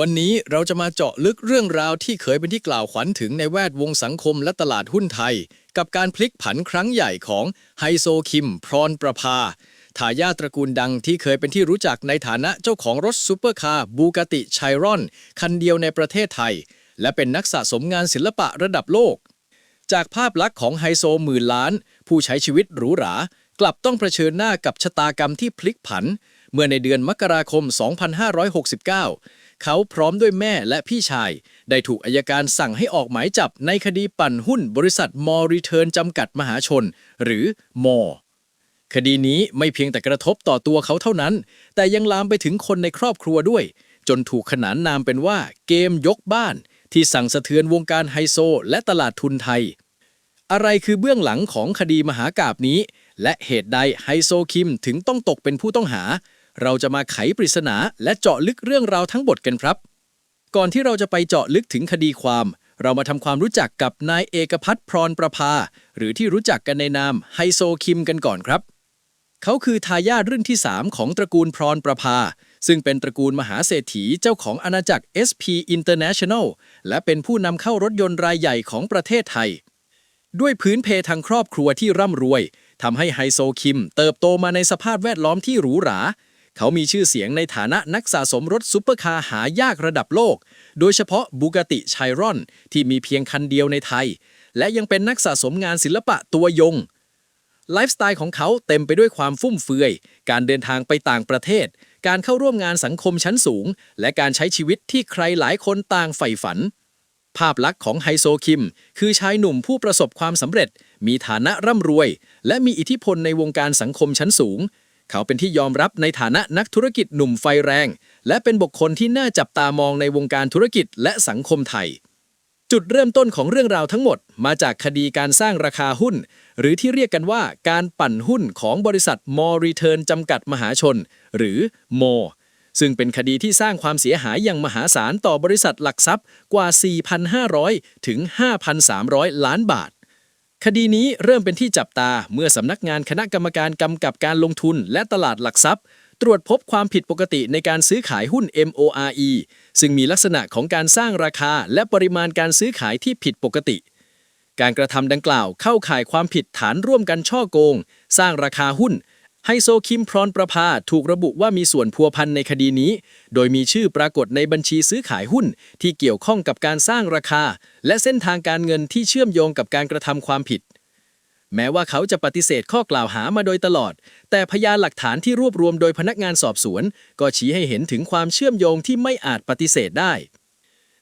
วันนี้เราจะมาเจาะลึกเรื่องราวที่เคยเป็นที่กล่าวขวัญถึงในแวดวงสังคมและตลาดหุ้นไทย กับการพลิกผันครั้งใหญ่ของไฮโซคิม พรอนประภาทายาทตระกูลดังที่เคยเป็นที่รู้จักในฐานะเจ้าของรถซูเปอร์คาร์บูกติไชรอน คันเดียวในประเทศไทย และเป็นนักสะสมงานศิลปะระดับโลก จากภาพลักษณ์ของไฮโซหมื่นล้าน ผู้ใช้ชีวิตหรูหรากลับต้องเผชิญหน้ากับชะตากรรมที่พลิกผัน เมื่อในเดือนมกราคม 2569 เขาพร้อมด้วยแม่และพี่ชาย ได้ถูกอายการสั่งให้ออกหมายจับในคดีปั่นหุ้นบริษัทมอรีเทิร์นจำกัดมหาชน หรือมอคดีนี้ไม่เพียงแต่กระทบต่อตัวเขาเท่านั้น แต่ยังลามไปถึงคนในครอบครัวด้วย จนถูกขนานนามเป็นว่าเกมยกบ้าน ที่สั่งสะเทือนวงการไฮโซ และตลาดทุนไทย อะไรคือเบื้องหลังของคดีมหากาบนี้ และเหตุใดไฮโซคิมถึงต้องตกเป็นผู้ต้องหา เราจะมาไขปริศนาและเจาะลึกเรื่องราวทั้งหมดกันครับ ก่อนที่เราจะไปเจาะลึกถึงคดีความ เรามาทำความรู้จักกับนายเอกพัฒน์พรประภา หรือที่รู้จักกันในนามไฮโซคิมกันก่อนครับ เขาคือทายาทรุ่นที่ 3 ของตระกูลพรประภา ซึ่งเป็นตระกูลมหาเศรษฐีเจ้าของอาณาจักร SP International และเป็นผู้นำเข้ารถยนต์รายใหญ่ของประเทศไทย ด้วยพื้นเพทางครอบครัวที่ร่ำรวยทำให้ไฮโซคิมเติบโตมาในสภาพแวดล้อมที่หรูหรา เขามีชื่อเสียงในฐานะนักสะสมรถซุปเปอร์คาร์หายากระดับโลก โดยเฉพาะบูกติไชรอนที่มีเพียงคันเดียวในไทย และยังเป็นนักสะสมงานศิลปะตัวยง ไลฟ์สไตล์ของเขาเต็มไปด้วยความฟุ่มเฟือย การเดินทางไปต่างประเทศ การเข้าร่วมงานสังคมชั้นสูง และการใช้ชีวิตที่ใครหลายคนต่างใฝ่ฝัน ภาพลักษณ์ของไฮโซคิม คือชายหนุ่มผู้ประสบความสำเร็จ มีฐานะร่ำรวย และมีอิทธิพลในวงการสังคมชั้นสูง เขาเป็นที่ยอมรับในฐานะนักธุรกิจหนุ่มไฟแรง และเป็นบุคคลที่น่าจับตามองในวงการธุรกิจและสังคมไทย จุดเริ่มต้นของเรื่องราวทั้งหมด มาจากคดีการสร้างราคาหุ้น หรือที่เรียกกันว่าการปั่นหุ้นของบริษัทมอรีเทิร์นจำกัดมหาชน หรือโมซึ่งเป็นคดีที่สร้างความเสียหายอย่างมหาศาลต่อบริษัทหลักทรัพย์กว่า 4,500 ถึง 5,300 ล้านบาท คดีนี้เริ่มเป็นที่จับตาเมื่อสำนักงานคณะกรรมการกำกับการลงทุนและตลาดหลักทรัพย์ ตรวจพบความผิดปกติในการซื้อขายหุ้น MORE ซึ่งมีลักษณะของการสร้างราคาและปริมาณการซื้อขายที่ผิดปกติ การกระทำดังกล่าวเข้าข่ายความผิดฐานร่วมกันช่อโกง สร้างราคาหุ้น ไฮโซคิมพรอนประภาถูกระบุว่ามีส่วนพัวพันในคดีนี้ โดยมีชื่อปรากฏในบัญชีซื้อขายหุ้น ที่เกี่ยวข้องกับการสร้างราคา และเส้นทางการเงินที่เชื่อมโยงกับการกระทำความผิด แม้ว่าเขาจะปฏิเสธข้อกล่าวหามาโดยตลอด แต่พยานหลักฐานที่รวบรวมโดยพนักงานสอบสวน ก็ชี้ให้เห็นถึงความเชื่อมโยงที่ไม่อาจปฏิเสธได้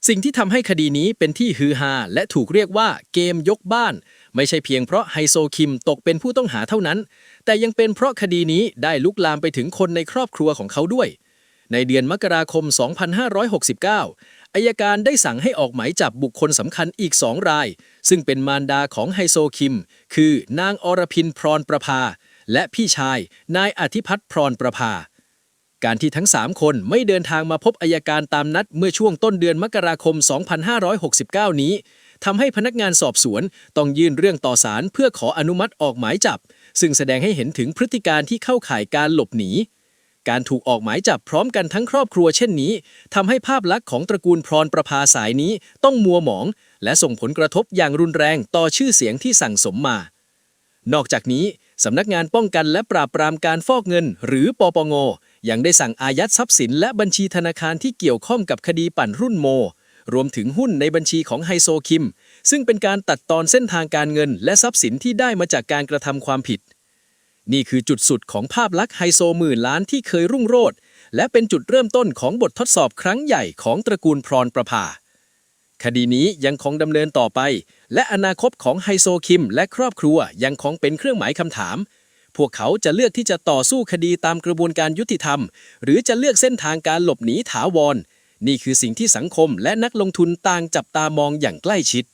สิ่งที่ทำให้คดีนี้เป็นที่ฮือฮาและถูกเรียกว่าเกมยกบ้าน ไม่ใช่เพียงเพราะไฮโซคิมตกเป็นผู้ต้องหาเท่านั้น แต่ยังเป็นเพราะคดีนี้ได้ลุกลามไปถึงคนในครอบครัวของเขาด้วย ในเดือนมกราคม 2569 อายการได้สั่งให้ออกหมายจับบุคคลสำคัญอีกสองราย ซึ่งเป็นมารดาของไฮโซคิม คือนางอรพินพรประภา และพี่ชาย นายอธิพัฒน์พรประภาการที่ทั้ง 3 คนไม่เดินทางมาพบอายการตามนัดเมื่อช่วงต้นเดือนมกราคม 2569 นี้ ทำให้พนักงานสอบสวนต้องยื่นเรื่องต่อศาลเพื่อขออนุมัติออกหมายจับ ซึ่งแสดงให้เห็นถึงพฤติการที่เข้าข่ายการหลบหนี การถูกออกหมายจับพร้อมกันทั้งครอบครัวเช่นนี้ทำให้ภาพลักษณ์ของตระกูลพรประภาสายนี้ต้องมัวหมอง และส่งผลกระทบอย่างรุนแรงต่อชื่อเสียงที่สั่งสมมา นอกจากนี้สำนักงานป้องกันและปราบปรามการฟอกเงิน หรือปปงยังได้สั่งอายัดทรัพย์สินและบัญชีธนาคารที่เกี่ยวข้องกับคดีปั่นรุ่นโม รวมถึงหุ้นในบัญชีของไฮโซคิม ซึ่งเป็นการตัดตอนเส้นทางการเงิน และทรัพย์สินที่ได้มาจากการกระทำความผิด นี่คือจุดสุดของภาพลักษณ์ไฮโซหมื่นล้านที่เคยรุ่งโรจน์และเป็นจุดเริ่มต้นของบททดสอบครั้งใหญ่ของตระกูลพรอนประภา คดีนี้ยังคงดำเนินต่อไป และอนาคตของไฮโซคิม และครอบครัวยังคงเป็นเครื่องหมายคำถาม พวกเขาจะเลือกที่จะต่อสู้คดีตามกระบวนการยุติธรรม หรือจะเลือกเส้นทางการหลบหนีถาวร นี่คือสิ่งที่สังคมและนักลงทุนต่างจับตามองอย่างใกล้ชิด